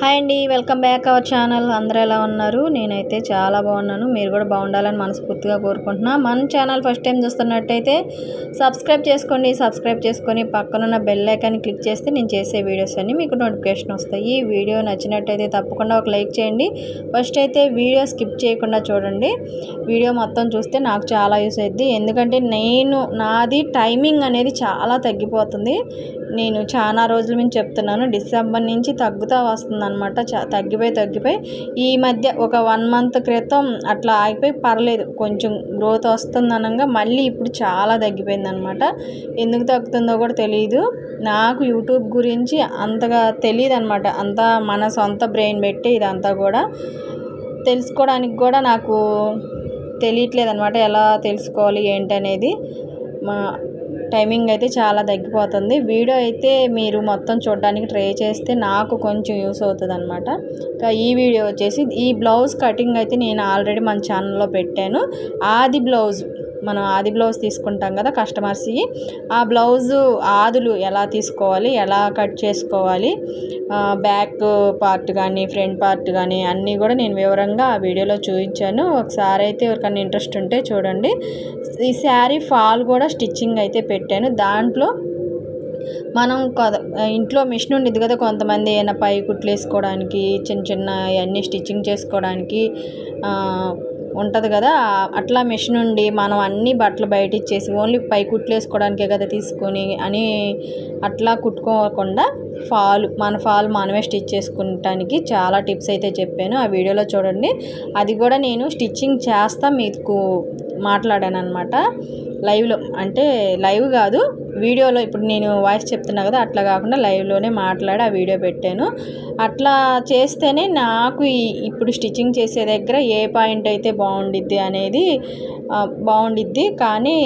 Hi అండి welcome back our channel. అందరూ ఎలా ఉన్నారు? నేనైతే చాలా బాగున్నాను. మీరు కూడా బాగుండాలని మనస్ఫూర్తిగా కోరుకుంటున్నా. మన ఛానల్ ఫస్ట్ టైం చూస్తున్నట్టయితే సబ్స్క్రైబ్ చేసుకోండి సబ్స్క్రైబ్ చేసుకొని పక్కనున్న బెల్ ఐకాన్ని క్లిక్ చేస్తే నేను చేసే వీడియోస్ అన్నీ మీకు నోటిఫికేషన్ వస్తాయి. ఈ వీడియో నచ్చినట్టయితే తప్పకుండా ఒక లైక్ చేయండి. ఫస్ట్ అయితే వీడియో స్కిప్ చేయకుండా చూడండి. వీడియో మొత్తం చూస్తే నాకు చాలా యూస్ అవుద్ది ఎందుకంటే నేను నాది టైమింగ్ అనేది చాలా తగ్గిపోతుంది. నేను చాలా రోజుల నుంచి చెప్తున్నాను డిసెంబర్ నుంచి తగ్గుతూ వస్తుంది అనమాట చా తగ్గిపోయి తగ్గిపోయి ఈ మధ్య ఒక వన్ మంత్ క్రితం అట్లా ఆగిపోయి పర్లేదు కొంచెం గ్రోత్ వస్తుంది అనగా మళ్ళీ ఇప్పుడు చాలా తగ్గిపోయింది అనమాట ఎందుకు తగ్గుతుందో కూడా తెలియదు నాకు యూట్యూబ్ గురించి అంతగా తెలియదు అనమాట అంతా మన సొంత బ్రెయిన్ పెట్టి ఇదంతా కూడా. తెలుసుకోవడానికి కూడా నాకు తెలియట్లేదు అనమాట ఎలా తెలుసుకోవాలి ఏంటనేది. మా టైమింగ్ అయితే చాలా తగ్గిపోతుంది. వీడియో అయితే మీరు మొత్తం చూడడానికి ట్రై చేస్తే నాకు కొంచెం యూస్ అవుతుంది అనమాట ఇంకా ఈ వీడియో వచ్చేసి ఈ బ్లౌజ్ కటింగ్ అయితే నేను ఆల్రెడీ మన ఛానల్లో పెట్టాను. ఆది బ్లౌజ్ మనం ఆది బ్లౌజ్ తీసుకుంటాం కదా కస్టమర్స్కి ఆ బ్లౌజు ఆదులు ఎలా తీసుకోవాలి ఎలా కట్ చేసుకోవాలి బ్యాక్ పార్ట్ కానీ ఫ్రంట్ పార్ట్ కానీ అన్నీ కూడా నేను వివరంగా ఆ వీడియోలో చూపించాను. ఒకసారి అయితే ఎవరికైనా ఇంట్రెస్ట్ ఉంటే చూడండి. ఈ శారీ ఫాల్ కూడా స్టిచ్చింగ్ అయితే పెట్టాను. దాంట్లో మనం ఇంట్లో మిషన్ ఉండేది కదా కొంతమంది ఏమైనా పై కుట్లు వేసుకోవడానికి చిన్న చిన్న అవన్నీ స్టిచ్చింగ్ చేసుకోవడానికి ఉంటుంది కదా. అట్లా మిషన్ ఉండి మనం అన్ని బట్టలు బయట ఇచ్చేసి ఓన్లీ పై కుట్లు వేసుకోవడానికే కదా తీసుకొని అని అట్లా కుట్టుకోకుండా ఫాల్ మన ఫాల్ మనమే స్టిచ్ చేసుకుంటానికి చాలా టిప్స్ అయితే చెప్పాను. ఆ వీడియోలో చూడండి. అది కూడా నేను స్టిచ్చింగ్ చేస్తా మీకు మాట్లాడాను అనమాట లైవ్లో అంటే లైవ్ కాదు వీడియోలో ఇప్పుడు నేను వాయిస్ చెప్తున్నా కదా అట్లా కాకుండా లైవ్లోనే మాట్లాడి ఆ వీడియో పెట్టాను. అట్లా చేస్తేనే నాకు ఇప్పుడు స్టిచ్చింగ్ చేసే దగ్గర ఏ పాయింట్ అయితే బాగుండిద్ది అనేది బాగుండిద్ది. కానీ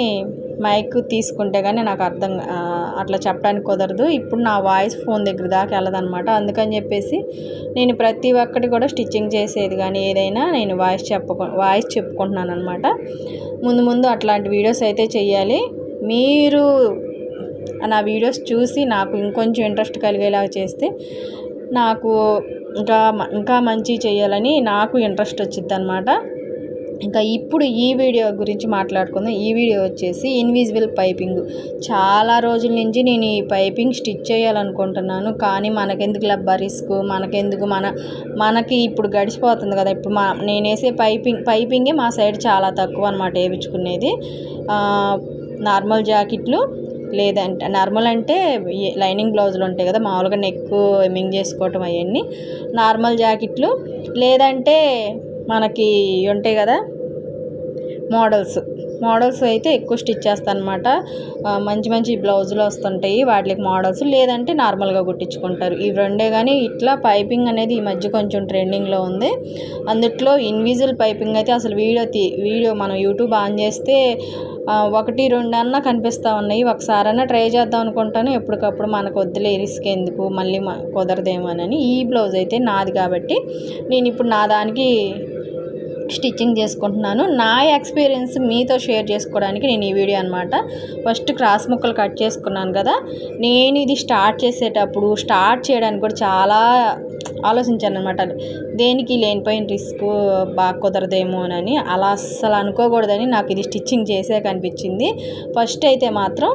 మైక్ తీసుకుంటే కానీ నాకు అర్థం అట్లా చెప్పడానికి కుదరదు. ఇప్పుడు నా వాయిస్ ఫోన్ దగ్గర దాకా వెళ్ళదనమాట అందుకని చెప్పేసి నేను ప్రతి ఒక్కటి కూడా స్టిచ్చింగ్ చేసేది కానీ ఏదైనా నేను వాయిస్ చెప్పకు వాయిస్ చెప్పుకుంటున్నాను అనమాట ముందు ముందు అట్లాంటి వీడియోస్ అయితే చేయాలి మీరు నా వీడియోస్ చూసి నాకు ఇంకొంచెం ఇంట్రెస్ట్ కలిగేలాగా చేస్తే నాకు ఇంకా ఇంకా మంచి చేయాలని నాకు ఇంట్రెస్ట్ వచ్చింది అనమాట ఇంకా ఇప్పుడు ఈ వీడియో గురించి మాట్లాడుకుందాం. ఈ వీడియో వచ్చేసి ఇన్విజిబుల్ పైపింగ్. చాలా రోజుల నుంచి నేను ఈ పైపింగ్ స్టిచ్ చేయాలనుకుంటున్నాను. కానీ మనకెందుకు లబ్బా రిస్క్? మనకెందుకు మన మనకి ఇప్పుడు గడిచిపోతుంది కదా. ఇప్పుడు మా నేనేసే పైపింగ్ పైపింగే మా సైడ్ చాలా తక్కువ అనమాట వేయించుకునేది. నార్మల్ జాకెట్లు లేదంటే. నార్మల్ అంటే లైనింగ్ బ్లౌజులు ఉంటాయి కదా మామూలుగా నెక్ ఎమ్మింగ్ చేసుకోవటం అవన్నీ. నార్మల్ జాకెట్లు. లేదంటే మనకి ఉంటాయి కదా మోడల్స్. మోడల్స్ అయితే ఎక్కువ స్టిచ్ చేస్తాను అనమాట మంచి మంచి బ్లౌజులు వస్తుంటాయి. వాటికి మోడల్స్ లేదంటే నార్మల్గా కుట్టించుకుంటారు. ఇవి రెండే కానీ ఇట్లా పైపింగ్ అనేది ఈ మధ్య కొంచెం ట్రెండింగ్లో ఉంది. అందుట్లో ఇన్విజువల్ పైపింగ్ అయితే అసలు వీడియో తీ వీడియో మనం యూట్యూబ్ ఆన్ చేస్తే ఒకటి రెండు అన్న కనిపిస్తూ ఉన్నాయి. ఒకసారైనా ట్రై చేద్దాం అనుకుంటాను. ఎప్పటికప్పుడు మనకు వద్దులే రిస్క్ ఎందుకు? మళ్ళీ కుదరదేమోనని. ఈ బ్లౌజ్ అయితే నాది కాబట్టి నేను ఇప్పుడు నా దానికి స్టిచ్చింగ్ చేసుకుంటున్నాను. నా ఎక్స్పీరియన్స్ మీతో షేర్ చేసుకోవడానికి నేను ఈ వీడియో అనమాట ఫస్ట్ క్రాస్ ముక్కలు కట్ చేసుకున్నాను కదా. నేను ఇది స్టార్ట్ చేసేటప్పుడు స్టార్ట్ చేయడానికి కూడా చాలా ఆలోచించాను అనమాట దేనికి లేనిపోయిన రిస్క్ బాగా కుదరదేమోనని అలా అస్సలు అనుకోకూడదని నాకు ఇది స్టిచ్చింగ్ చేసే కనిపించింది ఫస్ట్ అయితే మాత్రం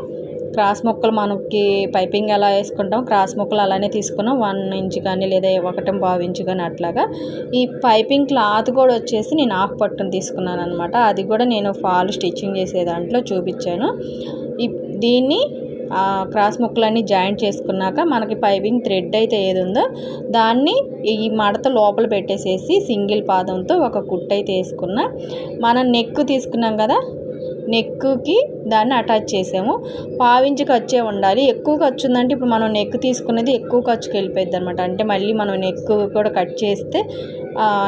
క్రాస్ ముక్కలు మనకి పైపింగ్ ఎలా వేసుకుంటాం క్రాస్ ముక్కలు అలానే తీసుకున్నాం. వన్ ఇంచ్ కానీ లేదా ఒకటి పావు ఇంచు కానీ అట్లాగా. ఈ పైపింగ్ క్లాత్ కూడా వచ్చేసి నేను హాఫ్ పట్టును తీసుకున్నాను అనమాట అది కూడా నేను ఫాల్ స్టిచ్చింగ్ చేసే దాంట్లో చూపించాను. దీన్ని క్రాస్ ముక్కలన్నీ జాయింట్ చేసుకున్నాక మనకి పైపింగ్ థ్రెడ్ అయితే ఏది ఉందో దాన్ని ఈ మడత లోపల పెట్టేసేసి సింగిల్ పాదంతో ఒక కుట్ అయితే వేసుకున్న. మనం నెక్ తీసుకున్నాం కదా నెక్కి దాన్ని అటాచ్ చేసాము. పావించి ఖర్చే ఉండాలి. ఎక్కువ ఖర్చు ఉందంటే ఇప్పుడు మనం నెక్ తీసుకునేది ఎక్కువ ఖర్చుకి వెళ్ళిపోయింది అనమాట అంటే మళ్ళీ మనం నెక్ కూడా కట్ చేస్తే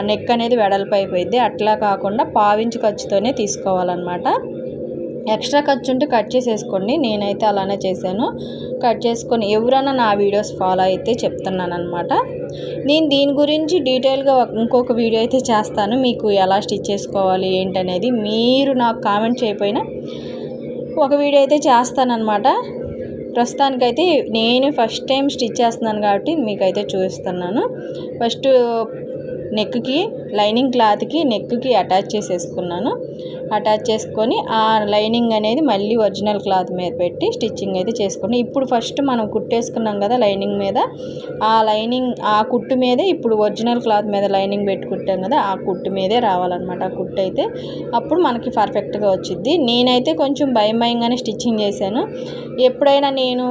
నెక్ అనేది వెడల్పు అయిపోయింది అట్లా కాకుండా పావించి ఖర్చుతోనే తీసుకోవాలన్నమాట. ఎక్స్ట్రా ఖర్చు ఉంటే కట్ చేసేసుకోండి. నేనైతే అలానే చేశాను. కట్ చేసుకొని ఎవరైనా నా వీడియోస్ ఫాలో అయితే చెప్తున్నాను అనమాట నేను దీని గురించి డీటెయిల్గా ఇంకొక వీడియో అయితే చేస్తాను. మీకు ఎలా స్టిచ్ చేసుకోవాలి ఏంటనేది మీరు నాకు కామెంట్ చేయకపోయినా ఒక వీడియో అయితే చేస్తానమాట ప్రస్తుతానికైతే నేను ఫస్ట్ టైం స్టిచ్ చేస్తున్నాను కాబట్టి మీకైతే చూపిస్తున్నాను. ఫస్ట్ నెక్కి లైనింగ్ క్లాత్కి నెక్కి అటాచ్ చేసేసుకున్నాను. అటాచ్ చేసుకొని ఆ లైనింగ్ అనేది మళ్ళీ ఒరిజినల్ క్లాత్ మీద పెట్టి స్టిచ్చింగ్ అయితే చేసుకుని ఇప్పుడు ఫస్ట్ మనం కుట్టేసుకున్నాం కదా లైనింగ్ మీద. ఆ లైనింగ్ ఆ కుట్టు మీదే ఇప్పుడు ఒరిజినల్ క్లాత్ మీద లైనింగ్ పెట్టి కదా ఆ కుట్టు మీదే రావాలన్నమాట ఆ కుట్టు అయితే. అప్పుడు మనకి పర్ఫెక్ట్గా వచ్చింది నేనైతే కొంచెం భయం భయంగానే స్టిచ్చింగ్ చేశాను. ఎప్పుడైనా నేను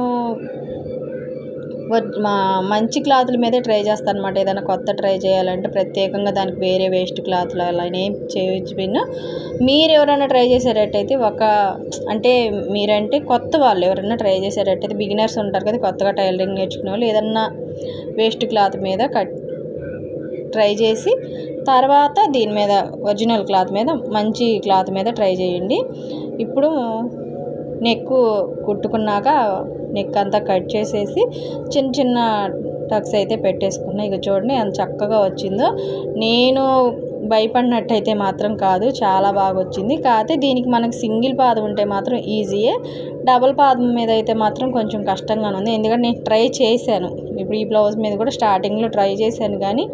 మంచి క్లాతుల మీదే ట్రై చేస్తాను అనమాట ఏదైనా కొత్త ట్రై చేయాలంటే ప్రత్యేకంగా దానికి వేరే వేస్ట్ క్లాత్లు అలా ఏం చేయించిపోయినా మీరు ఎవరైనా ట్రై చేసేటట్టయితే ఒక అంటే మీరంటే కొత్త వాళ్ళు. ఎవరైనా ట్రై చేసేటట్టయితే బిగినర్స్ ఉంటారు కదా కొత్తగా టైలరింగ్ నేర్చుకునే వాళ్ళు. ఏదన్నా వేస్ట్ క్లాత్ మీద కట్ ట్రై చేసి తర్వాత దీని మీద ఒరిజినల్ క్లాత్ మీద మంచి క్లాత్ మీద ట్రై చేయండి. ఇప్పుడు నెక్ కుట్టుకున్నాక నెక్ అంతా కట్ చేసేసి చిన్న చిన్న టక్స్ అయితే పెట్టేసుకున్నాను ఇక చూడండి ఎంత చక్కగా వచ్చిందో. నేను భయపడినట్టయితే మాత్రం కాదు చాలా బాగా వచ్చింది కాకపోతే దీనికి మనకు సింగిల్ పాదం ఉంటే మాత్రం ఈజీయే. డబుల్ పాదం మీద అయితే మాత్రం కొంచెం కష్టంగానే ఉంది. ఎందుకంటే నేను ట్రై చేశాను. ఇప్పుడు ఈ బ్లౌజ్ మీద కూడా స్టార్టింగ్లో ట్రై చేశాను కానీ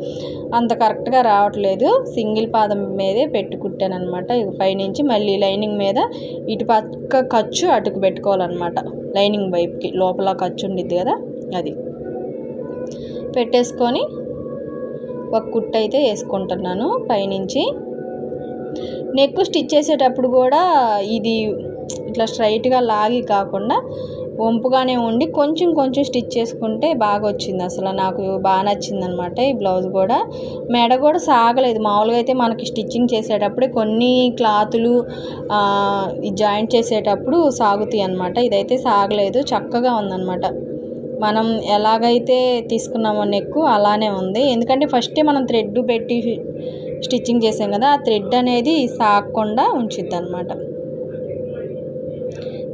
అంత కరెక్ట్గా రావట్లేదు. సింగిల్ పాదం మీదే పెట్టి అనమాట పైనుంచి మళ్ళీ లైనింగ్ మీద ఇటు పక్క ఖర్చు అటుకు పెట్టుకోవాలన్నమాట. లైనింగ్ వైపుకి లోపల ఖర్చు ఉండిద్ది కదా అది. పెట్టేసుకొని ఒక కుట్టు అయితే వేసుకుంటున్నాను పైనుంచి. నెక్ స్టిచ్ చేసేటప్పుడు కూడా ఇది ఇట్లా స్ట్రైట్గా లాగి కాకుండా వంపుగానే ఉండి కొంచెం కొంచెం స్టిచ్ చేసుకుంటే బాగా వచ్చింది అసలు నాకు బాగా నచ్చిందనమాట ఈ బ్లౌజ్ కూడా. మెడ కూడా సాగలేదు. మామూలుగా అయితే మనకి స్టిచ్చింగ్ చేసేటప్పుడే కొన్ని క్లాతులు జాయింట్ చేసేటప్పుడు సాగుతాయి అనమాట ఇదైతే సాగలేదు. చక్కగా ఉందన్నమాట. మనం ఎలాగైతే తీసుకున్నామో నెక్ అలానే ఉంది. ఎందుకంటే ఫస్టే మనం థ్రెడ్ పెట్టి స్టిచ్చింగ్ చేసాం కదా ఆ థ్రెడ్ అనేది సాగకుండా ఉంచిద్ది అనమాట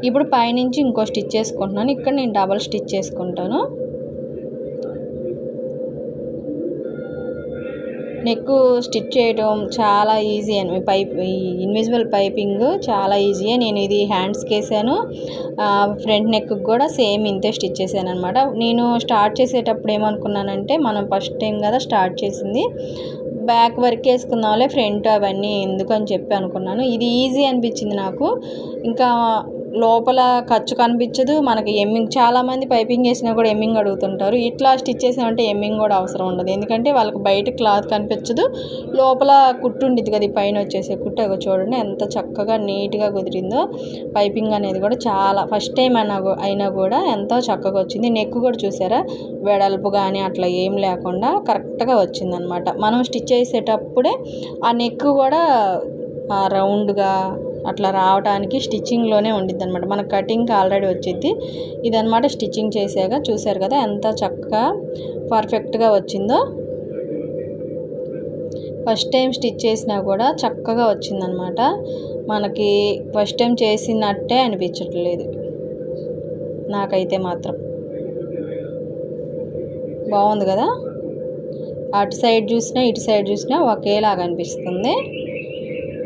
ఇప్పుడు పైనుంచి ఇంకో స్టిచ్ చేసుకుంటున్నాను. ఇక్కడ నేను డబల్ స్టిచ్ చేసుకుంటాను. నెక్ స్టిచ్ చేయడం చాలా ఈజీ అని. పైప్ ఈ ఇన్విజిబుల్ పైపింగ్ చాలా ఈజీ నేను ఇది హ్యాండ్స్కి వేసాను. ఫ్రంట్ నెక్ కూడా సేమ్ ఇంతే స్టిచ్ చేశాను అనమాట నేను స్టార్ట్ చేసేటప్పుడు ఏమనుకున్నానంటే మనం ఫస్ట్ టైం కదా స్టార్ట్ చేసింది. బ్యాక్ వర్క్ వేసుకుందాంలే ఫ్రంట్ అవన్నీ ఎందుకు అని చెప్పి అనుకున్నాను. ఇది ఈజీ అనిపించింది నాకు. ఇంకా లోపల ఖర్చు కనిపించదు. మనకి ఎమ్మింగ్ చాలామంది పైపింగ్ వేసినా కూడా ఎమ్మింగ్ అడుగుతుంటారు. ఇట్లా స్టిచ్ చేసామంటే ఎమ్మింగ్ కూడా అవసరం ఉండదు. ఎందుకంటే వాళ్ళకి బయట క్లాత్ కనిపించదు. లోపల కుట్టు ఉండిద్ది కదా పైన వచ్చేసే కుట్టు. అవి చూడండి ఎంత చక్కగా నీట్గా కుదిరిందో. పైపింగ్ అనేది కూడా చాలా ఫస్ట్ టైం అయినా అయినా కూడా ఎంతో చక్కగా వచ్చింది. నెక్ కూడా చూసారా? వెడల్పు కానీ అట్లా ఏం లేకుండా కరెక్ట్గా వచ్చిందనమాట. మనం స్టిచ్ చేసేటప్పుడే ఆ నెక్ కూడా రౌండ్గా అట్లా రావడానికి స్టిచ్చింగ్లోనే ఉండిద్ది అనమాట మన కటింగ్ ఆల్రెడీ వచ్చింది ఇదనమాట స్టిచ్చింగ్ చేసాక చూశారు కదా ఎంత చక్కగా పర్ఫెక్ట్గా వచ్చిందో. ఫస్ట్ టైం స్టిచ్ చేసినా కూడా చక్కగా వచ్చిందనమాట మనకి ఫస్ట్ టైం చేసినట్టే అనిపించట్లేదు. నాకైతే మాత్రం. బాగుంది కదా? అటు సైడ్ చూసినా ఇటు సైడ్ చూసినా ఒకేలాగా అనిపిస్తుంది.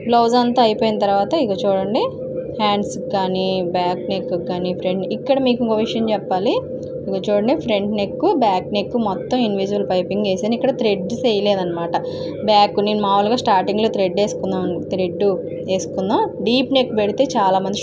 బ్లౌజ్ అంతా అయిపోయిన తర్వాత ఇక చూడండి హ్యాండ్స్కి కానీ బ్యాక్ నెక్ కానీ ఫ్రంట్ ఇక్కడ మీకు ఇంకో విషయం చెప్పాలి. ఇక చూడండి ఫ్రంట్ నెక్ బ్యాక్ నెక్ మొత్తం ఇన్విజువల్ పైపింగ్ వేసాను. ఇక్కడ థ్రెడ్స్ వేయలేదనమాట బ్యాక్ నేను మామూలుగా స్టార్టింగ్లో థ్రెడ్ వేసుకుందాం థ్రెడ్ వేసుకుందాం. డీప్ నెక్ పెడితే చాలామంది